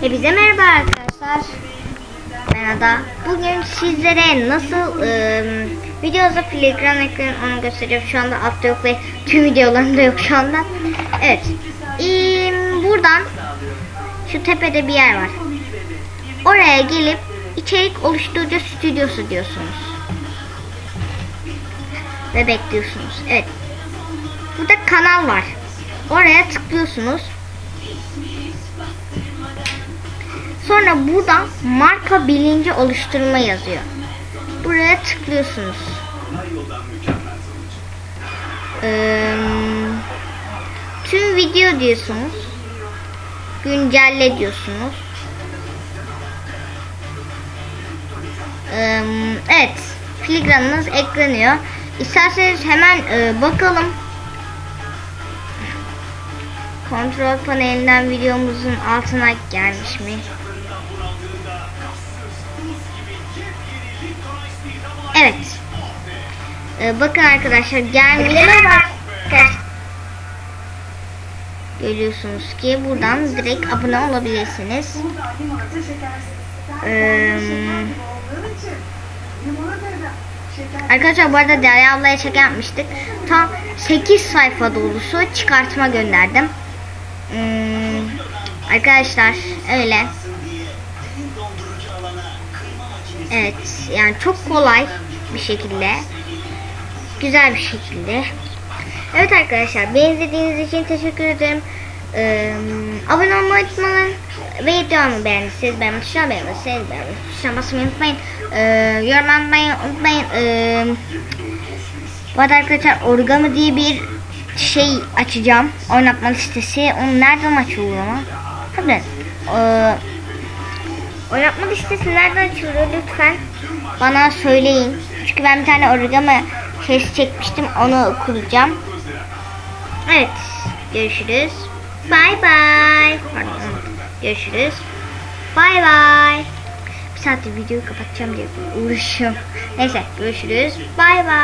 Hepinize merhaba arkadaşlar. Ben Ada. Bugün sizlere nasıl e, videoda filigran ekranı onu göstereceğim. Şu anda altta yok ve tüm videolarında yok şu anda. Evet. E, buradan şu tepede bir yer var. Oraya gelip içerik oluşturucu stüdyosu diyorsunuz. Ve bekliyorsunuz. Evet. Burada kanal var. Oraya tıklıyorsunuz. Sonra burada marka bilinci oluşturma yazıyor. Buraya tıklıyorsunuz. Ee, tüm video diyorsunuz. Güncelle diyorsunuz. Ee, evet. Filigranınız ekleniyor. İsterseniz hemen e, bakalım. Kontrol panelinden videomuzun altına gelmiş mi? Evet. Ee, bakın arkadaşlar gelmiş. Görüyorsunuz ki buradan direkt abone olabilirsiniz. Ee, arkadaşlar bu arada Derya ablaya çek yapmıştık. Tam 8 sayfa dolusu çıkartma gönderdim. Hmm, arkadaşlar öyle. Evet yani çok kolay bir şekilde güzel bir şekilde. Evet arkadaşlar beni izlediğiniz için teşekkür ederim. Ee, abone olmayı unutmayın. Ve videomu beğendiyseniz beğenmeyi tuşuna beğendiyseniz beğenmeyi tuşuna basmayı unutmayın. Ee, yorum atmayı unutmayın. Ee, bu arada arkadaşlar origami diye bir şey açacağım. Oynatma listesi. Onu nereden açılıyor ama tabii. Ee, Oynatma listesi nereden açılıyor lütfen? Bana söyleyin. Çünkü ben bir tane origami şeysi çekmiştim onu kuracağım. Evet görüşürüz. Bye bye. Pardon görüşürüz. Bye bye. Bir saattir videoyu kapatacağım diye uğraşıyorum. Neyse görüşürüz. Bye bye.